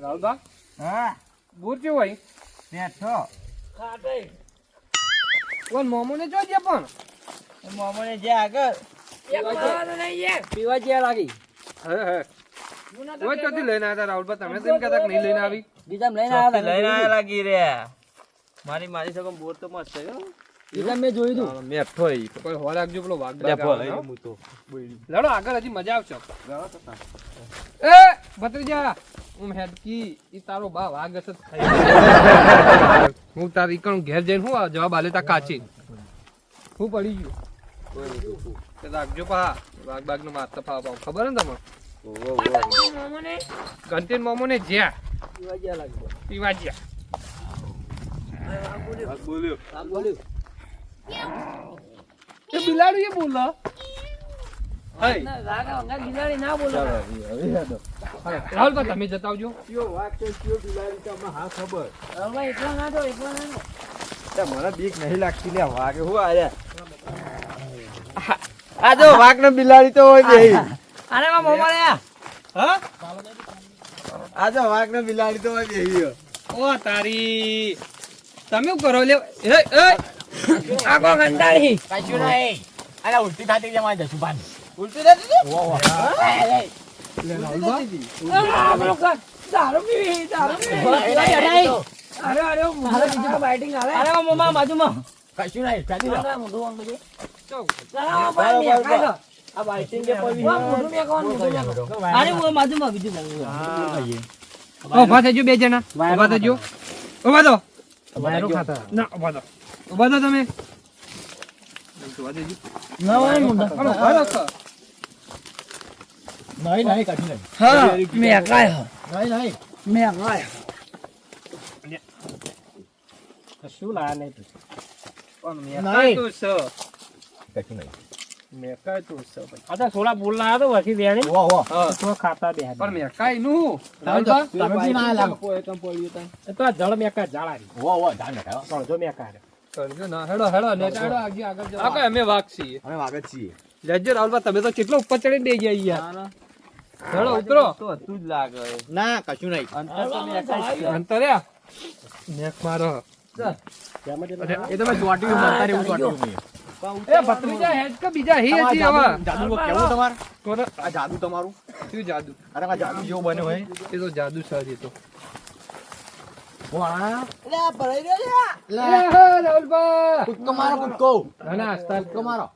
રાહુલભા હા. બૂર કેવું હોય બેઠો. કોણ મોમોને જોજે પણ. મોમોને જે આગળ. પીવા જેવા લાગી. હે હે. કોઈ ચોથી લઈને આવ્યા રાહુલભા તમે તેમ કહેતા કે નહીં લઈને આવી. બીજા લઈને આવ્યા લઈને આયા લાગી રે મારી મારી સગમ બોર તો મસ્ત છે બીજા મેં જોયું હતું કોઈ રાખજો પેલો. લડો આગળ હજી મજા આવશે. એ ભત્રીજા. હું હેડકી ઈ તારો બા વાઘ તો ખાઈ હું તારી કણ ઘેર જઈને હું જવાબ આલે તા કાચી. હું પડી ગયું. તે રાખજો પા વાઘ બાઘ નો મારતા ફાવ પાવ ખબર ને તમને. કંટીન મોમો ને જ્યાં. પીવા જ્યાં બોલ્યો. બોલ્યું. બિલાડું એ બોલ. રાહુલ તમે જતા આવજો. કયો વાઘ છે, કયો બિલાડી છે, હા ખબર. હવે એકલા ના દો એકલા ના દો તે મને બીક નહીં લાગતી લે વાઘ હું આયા આ જો વાઘ ને બિલાડી તો હોય બેહી. અરે માં મોમો લે હા? આ જો વાઘ ને બિલાડી તો હોય બેહી. ઓ તારી. તમે શું કરો લે એ એ. આખો કંટાળી કશું નહીં. અરે ઉલટી થતી છે મારે જશુભાન ઉલટી નથી ને? લે રાહુલ બા આ કર દારૂ પીવી દારૂ પીવી. અરે અરે મારે બીજું. બાઇટિંગ હાલે. અરે માં બાજુમાં. કશું નહીં ચાલી જાઓ. મોઢું વાંગ બજે ચો. અરે ભાઈ મેં ખાઈ લો આ બાઇટિંગ કે કોઈ મોઢું મેં કોણ મોઢું અરે હું બાજુમાં બીજું બાજુ ઊભા થજો બે જણા. ઊભા થજો ઊભા થો વાયરો ખાતા. ના તમે. ના ઊભા થો. નહીં નહીં કશું નહીં હા મેં કાય નહીં નહીં મેં કાય કશું લાયા નહીં તું. પણ મેકાય તો છે. કશું નહીં મેકાય તો છે ભાઈ. આ તો થોડા બોલ ના તો વધી દે ને ઓ હા. તો ખાતા દે પણ મેકાયનું? તમે બી ના લાગો કોઈ કમ પડ્યું તા. એ તો જળ મેકા જાળારી ઓ ઓહો જાણ મેકા તળજો મેકા રે કરજો ના, હેડો હેડો ને હેડો આગળ આગળ. આ કઈ અમે વાગ છીએ અમે વાગ છીએ લેજો રાહુલભા તમે તો કેટલો ઉપર ચડીને દે ગયા યાર હેડો ઉતરો. તો તું જ લાગે. ના કશું નહીં. અંતર તો મેં અંતર્યા નેક મારો. એ તો મેં મારતા રહેવું ચોટ્યું મેં. એ ભત્રીજા હેડ કે બીજા? હી હજી આવા જાદુ જાદુ કેવું તમારે? કોને આ જાદુ તમારું? શું જાદુ? અરે આ જાદુ જેવું બન્યો હોય. એ તો જાદુ સર એ તો વાહ રાહુલભા. કૂદકો મારો કૂદકો ના કૂદકો મારો.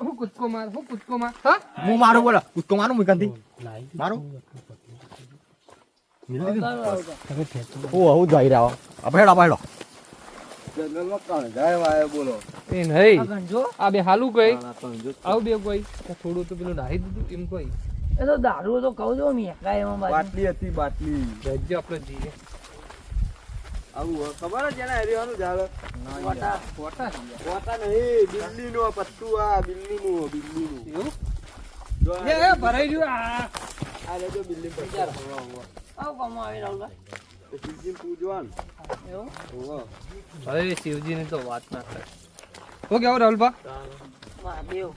હું કૂદકો માર હું કૂદકો માર. હા? હું મારું બોલો. કૂદકો મારું મુકંતી મારું? હું હું જઈ રહ્યો અભેડો અભેડો જંગલમાં કોણ જાય વાયો બોલો. એ નહીં. આ બે હાલું કઈ ના, પણ જો. આવું બે કોઈ થોડું તો પેલું નાહી દીધું એમ કોઈ. એ તો દારૂ તો કહું જો મેં કાય એમાં બાટલી હતી બાટલી. રાજ્ય આપણે જઈએ. આવું. ખબર જ એને હરિયાનું ઝાડ. ફોટા નહીં પત્તું આ બિલ્લીનું બિલ્લીનું. એવું? જો આ એ એ, ભરાઈ રહ્યું આ. આ લેજો બિલ્લી પત્તું. હોવા, હોવા. આવું કામ આવી રાહુલભાઈ. તો શિવજીને એવું? હોવા. શિવજીની તો વાત ના કરે હું કેવું રાહુલભા? વાહ, બેવ.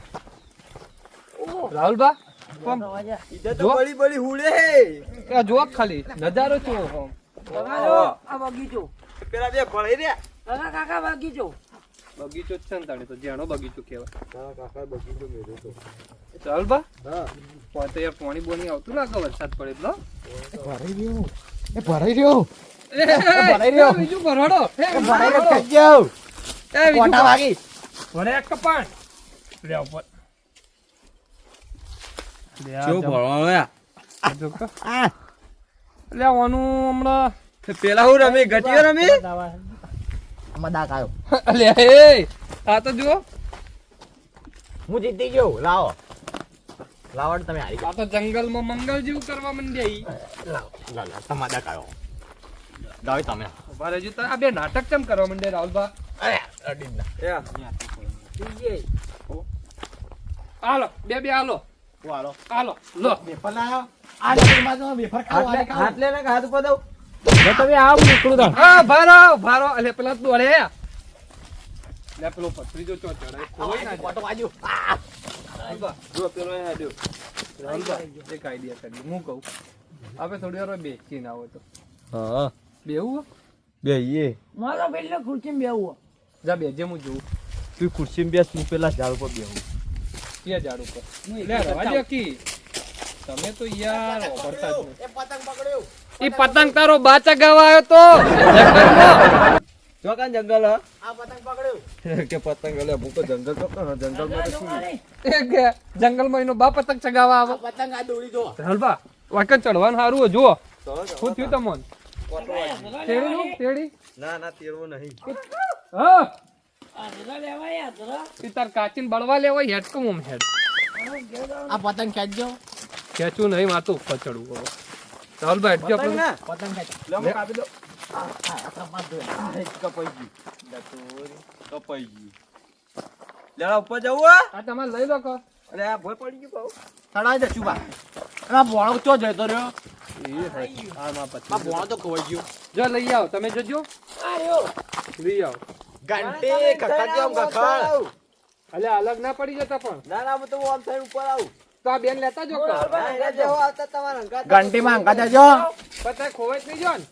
રાહુલભા? કોમ તો તો જો. બળી બળી હુડે હે. જો ખાલી. નજારો છો આ બગીચો. પેલા બે ભળાઈ રહ્યા કાકા કાકા બગીચો. બગીચો છે ને તાણે તો જ્યાંનો બગીચો કહેવાય. હા કાકા બગીચો મેળ્યો તો. ચાલ બા. હા. પણ તો યાર પાણી બોની આવતું લાગે વરસાદ પડે એટલે ભરાઈ રહ્યો. એ ભરાઈ રહ્યો. ભરાઈ રહ્યો. બીજું ભરાડો. એ, ભરાઈ રહ્યો થઈ ગયો. એ, બીજું કોટા વાગી. ભરે એક કપાણ લે ઉપર. જો ભરવાનો યાર? આ કે. આનું હમણાં પેલા હું રમી? ગટીઓ રમી? મદાક આવ્યો. અલે એ આ તો જુઓ. હું જીતી ગયો લાવો. લાવડ તમે હારી આ તો જંગલમાં મંગલ જેવું કરવા મંડ્યા ઈ. લાવો. લાવો તમે મદાક આવ્યો. લાવો તમે. ઊભા રહેજો આ બે નાટક કેમ કરવા મંડે રાહુલભા? અરે અડી ના. હાલો બે બે હાલો. હાલો હાલો લો. વેફર લાવ્યો આ નગરમાં તો વેફર ખાવ હાથ લે ખાવ. હાથ લે ને હાથ ઉપર દઉં? તમે આવ નીકળું તા. હા ભારો ભારો. એટલે પેલા દોડે. લે પેલો પથરીજો ચો ચડાય કોઈ ના ફોટો બાજુ જો પેલો એ હાડ્યો. રાહુલભા, એક આઈડિયા કરી હું કહું? આપણે થોડી વાર બેસી ના હોય તો. હા. બેવું બે એ મારા પેલે ખુરશીમાં બેહવું જા બેજે હું જોઉં. તું ખુરશી બેસ હું પેલા ઝાડ ઉપર બેહું. ક્યાં ઝાડ ઉપર. લે રવા કી તમે તો યાર ઓગળતા જ એ પતંગ પકડ્યો. ઈ પતંગ તારો બાચા ગાવા આવ્યો તો. જંગલમાં. ચોકાન જંગલ હા. આ પતંગ પકડ્યો. કે પતંગ એટલે ભૂકો જંગલ તો જંગલમાં શું? એ જંગલમાં એનો બા પતંગ ચગાવા આવો. પતંગ આ દોડી દો હલવા. વાકન ચડવાનું સારું જુઓ. શું થયું તમને? તેડી? ના ના તેડવું નહીં. હા. તાર કાચીન બળવા લેવા હેડ કમ ઓમ હેડ આ પતંગ ખેંચજો ખેંચું નહીં માથું ઉપર ચડવું હવે રાહુલભાઈ હેડજો પતંગ આપણે ના પતંગ ખેંચ લે હું કાપી દો કપાઈ કપાઈ કપાઈ ગઈ લેડા ઉપર જવું આ તમારે લઈ લો કો અરે આ ભોય પડી ગયું પાછું. તળાઈ દે ચુબા આ ભોણો ચો જતો રહ્યો આ માં આ પછી ભોણો તો ખોવાઈ ગયો જો લઈ આવો તમે જજો લઈ આવો ઘંટી અલગ ના પડી જતા પણ. ના ના હું આમ થઈ ઉપર આવું. તો આ બેન લેતા જો ઘંટી માં હંકા જજો પતા ખોવાય નહીં જો ને.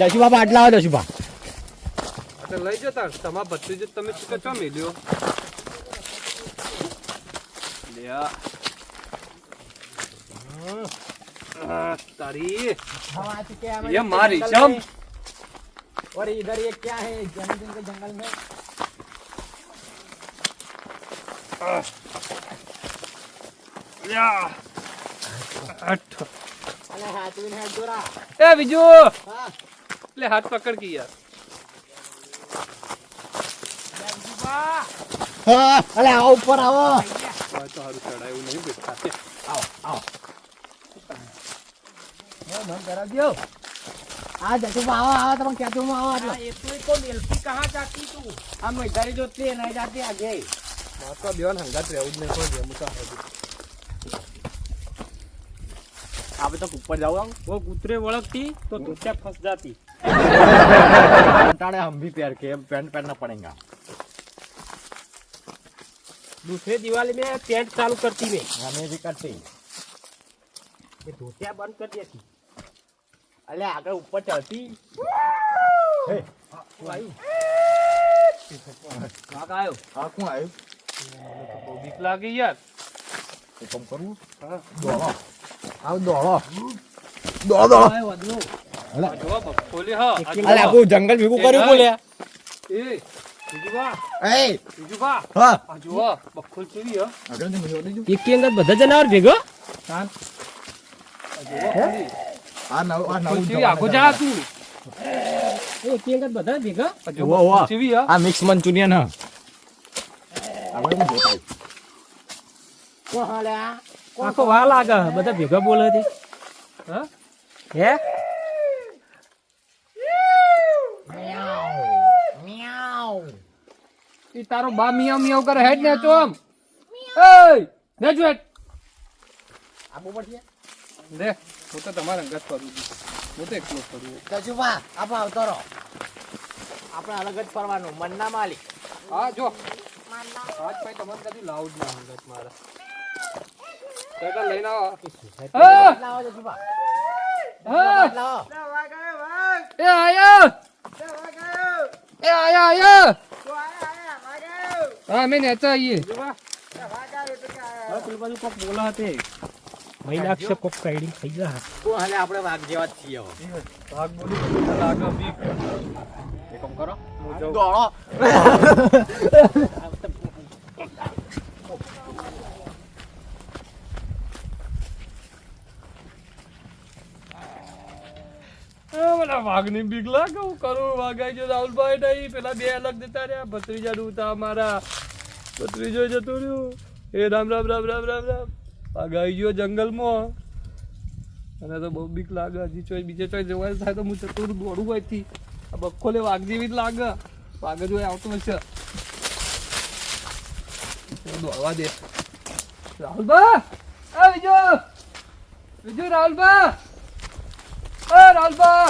જસુ બાપા આટલા આવો જસુ બા લઈ જો તાર. તમાર ભત્રી જો તમે ચૂકે છો? મેલ્યો તારી. મારી જમ. और इधर ये क्या है? के जंगल में। हाथ भी नहीं जोरा हाँ। ले हाथ पकड़ के यार। हाँ। अरे आओ ऊपर आओ। तो हारू चढ़ाए वो नहीं बैठा आओ आओ। हाँ। मैं करा दियो। आ जशुबा आओ आओ तुम क्या तुम आओ आटलो ये तू को मिलती कहाँ जाती तू हम इधर ही जोते नहीं जाते आगे મારે તો બેવાન હંગાત રહેવું જ નહીં કોઈ જેમ તો હારું. आप तो ऊपर जाओ वो कुतरे वड़कती तो धोतिया फंस जाती टाड़े हम भी पैर के पैंट पहनना पड़ेगा दूसरे दिवाली में पेंट चालू करती में हमें भी करते ये धोतिया बंद कर दी थी અલે આગળ ઉપર ચડતી. બીક લાગી યાર. કામ કરવું દોડો. આવ દોડો. દોડો. અલે. આપો જંગલ ભેગું કર્યું બોલ્યા એ એક બધા જનાવર ભેગો? આ નવ આ બધા ભેગા. ઓ આ મિક્સ મંચુરિયન હ. આપણે હું આખો વા લાગે બધા ભેગા બોલે છે. હ? હે? ઈ તારો બા મિયા મિયા કરે હેડ ને ચોમ એય નેજવેટ આબો પડશે? દે હું તો તમારા અંગત કરું છું. હું તો એકલો જ કરું જશુભા આપ આવતો રહો. આપણે અલગ જ ફરવાનું મનના માલિક. હા જો. આજ ભાઈ તમારે કદી લાઉડ ના અંગત મારા. ચાલો લઈને આવો. લાવો જશુભા હા લાવો એ આયા! એ આયા આયા! હા મેં નેચા કોક બોલા હતે મહિલા અક્ષર કોક કાઢી થઈ ગયા કો હાલે આપણે વાઘ જેવા છીએ હવે. બોલી લાગે બીક એ કરો. દોડો. પેલા વાઘની બીક લાગે હું કરું? વાઘ આઈ ગયો રાહુલભાઈ નહીં પેલા બે અલગ જતા રહ્યા. ભત્રીજા ડૂતા મારા ભત્રીજો જતું રહ્યું. એ રામ રામ રામ રામ રામ રામ. આવી ગયો જંગલમાં. અને તો બહુ બીક લાગે, હજી ચોય બીજે ચોય જવા થાય તો હું ચતુર દોડું હોયથી આ બખોલે વાઘ જેવી જ લાગે. વાઘ જ હોય આવતો હશે. દોડવા દે. રાહુલબા આ બીજો બીજો રાહુલબા એ રાહુલબા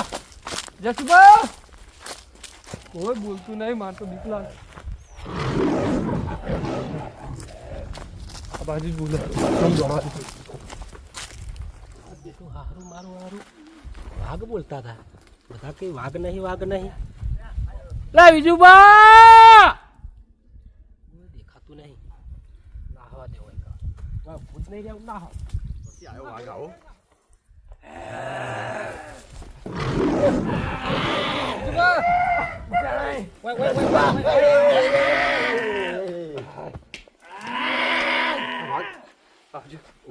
જસુબા કોઈ બોલતું નહીં, માર તો બીક લાગે. આ બાજુ જ બોલે કેમ દોડવા દે? બધું હારું મારું હારું વાઘ બોલતા હતા બધા કઈ વાઘ નહીં વાઘ નહીં લે બીજું બા કોઈ દેખાતું નહીં ના હવા દેવો એક વાહ, ભૂત નહીં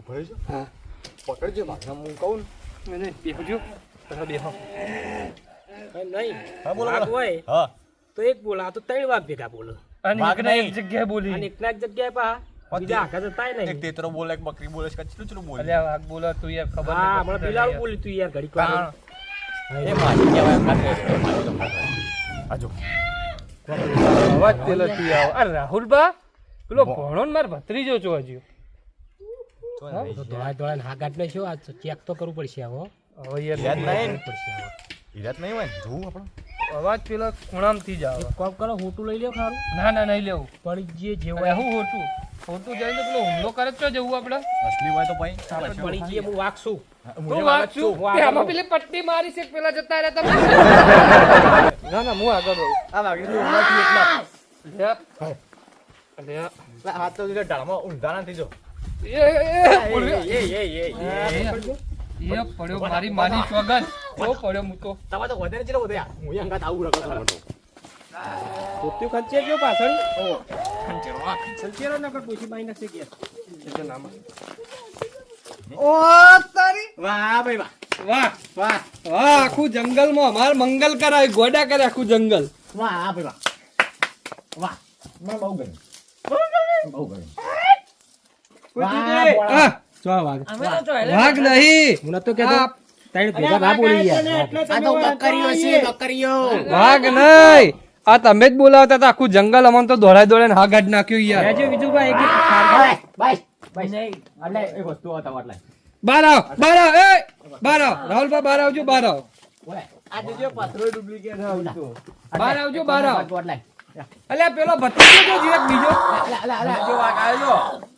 ઊભો છો પકડજો વાઘને હું કહું ને. નહીં, બેહજો. બધા બેહો. નહીં હા બોલો હોય હા. તો એક બોલા આ તો ત્રણ વાઘ ભેગા બોલો. અને એક. જગ્યાએ બોલી. અને એકના એક જગ્યાએ પા. બીજા આખા જતા એક નહીં. તેતરો બોલે એક બકરી બોલે છે કેટલું ચલું બોલે. અલ્યા વાઘ બોલો તું યાર ખબર હા નહીં હમણાં પડતી બોલી તું યાર ઘડી હા. વાર એ મારી કહેવાય ખાતે મારી આજો અવાજ પેલો થી આવો. અરે રાહુલ બા પેલો ભણો ને માર ભત્રીજો છો હજુ. તો દોડા દોડા ને શું? આ ચેક તો કરવું પડશે આવો. હવે નહીં? ને? પડશે આવો. હીરાત નહીં હોય જોવું આપણે. અવાજ પેલો ખૂણામથી જ આવે. કામ કરો હોટું લઈ લ્યો ખારું. ના ના નહીં લેવું. પડી જઈએ જેવું હું હોટું? હોટું જઈને પેલો હુમલો કરે તો જવું આપણે અસલી હોય તો ભાઈ પડી જઈએ હું વાગશું. તું હું આમાં પેલી પટ્ટી મારી છે પેલા જતા રહ્યા તમે. ના ના હું આગળ રહું. આ એટલા. લે. લે. હાથ તો ઢાળમાં ઊંધા નથી જો પડ્યો. મારી માની ગયા ઓ વાહ ભાઈ વાહ વાહ વાહ વાહ આખું જંગલમાં અમાર મંગલ કરાય ગોડા કરે આખું જંગલ વાહ ભાઈ વાહ વાહ મને બહુ ગમ્યું બહુ ગમ્યું વાઘ. નહીં. હું નતો કેતો તારે ભેગા ના બોલી યાર આ તો બકરીઓ છે બકરીઓ. વાઘ નહીં. આ તમે જ બોલાવતા હતા. આખું જંગલ અમને તો દોડાય દોડે હા ગાઢ નાખ્યું યાર. બીજું ભાઈ બાર આવ બાર આવ. એ બાર આવ. રાહુલભા બાર આવજો બાર આવ. બાર આવજો બાર આવ. અલ્યા પેલો ભત્રીજો જો જીવક બીજો. અલા અલા અલા જો વાગ આવ્યો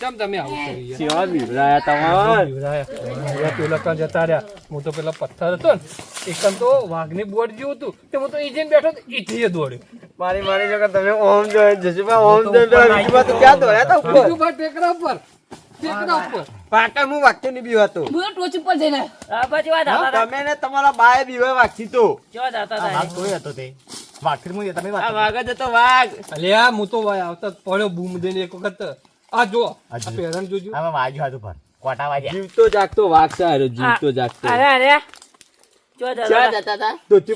કેમ તમે આવું કર્યું યાર? બીવડાયા. પેલા ત્યાં જતા રહ્યા. હું તો પેલા પથ્થર હતો ને એકમ તો વાઘની બોર્ડ જેવું હતું તે હું તો ઈ જઈને બેઠો તો દોડ્યો. મારી મારી જગત તમે ઓમ જો જસુભા ઓમ જો તો ક્યાં દોડ્યા તા ઉપર? ટેકરા ઉપર ટેકરા ઉપર. પાકા હું વાક્યની બીવા તમે ને તમારા બાએ બીવા વાગતી તો. વાઘ કોઈ હતો તે? વાઘ મુજે તમે વાત વાગ જ હતો વાઘ. અલ્યા હું તો ભાઈ આવતા પડ્યો બૂમ દઈને એક વખત. આ જો આ પેરણ જોજો. આમાં વાગ્યું હતું પર કોટા વાગ્યા. જીવતો જાગતો વાઘ છે જીવતો જાગતો. તા તા. તો તો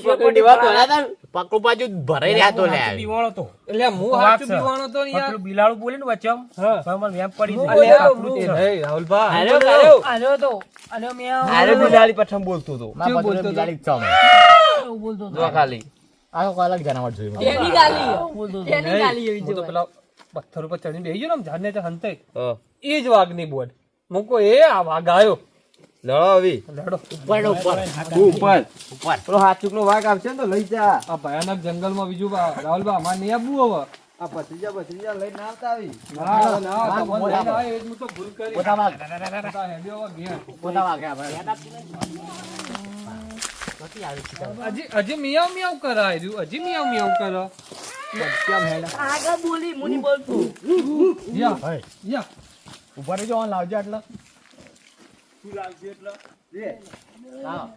તો યાર પેલું બિલાડું બોલે ને. તો વેમ પડી બિલાડી પઠમ બોલતો તો પકડું બોલતો ખાલી. આ તો કોઈ અલગ જાનવર જોયું ગાલી હું જો પેલા પથ્થર ઉપર ચડીને બેહી ગયો ને આમ ઝાડને ત્યાં હંતાઈ. એ જ વાઘની બોટ. મૂકો એ આ વાઘ આવ્યો લડો આવી. લડો. ઉપર ઉપર. ઉપર. પેલો હાથુક નો વાઘ આવશે ને તો લઈ જા. આ ભયાનક જંગલમાં બીજું બા- રાહુલભાઈ અમારે નહીં આવવું હવે. આ ભત્રીજા લઈ ના આવતા આવી. ના, ના, તમને લઈને ના એ હું તો ભૂલ કરી. પોતા વાઘ હવે ઘેર. પોતા વાઘ આપણે હજી હજી મિયાવ મિયાવ કરે આ રહ્યું. હજી મિયાવ મિયાવ કરે યા, હે યા. ઊભા રહેજો લાવજે આટલા. તું લાવજે એટલા. લે. લાવ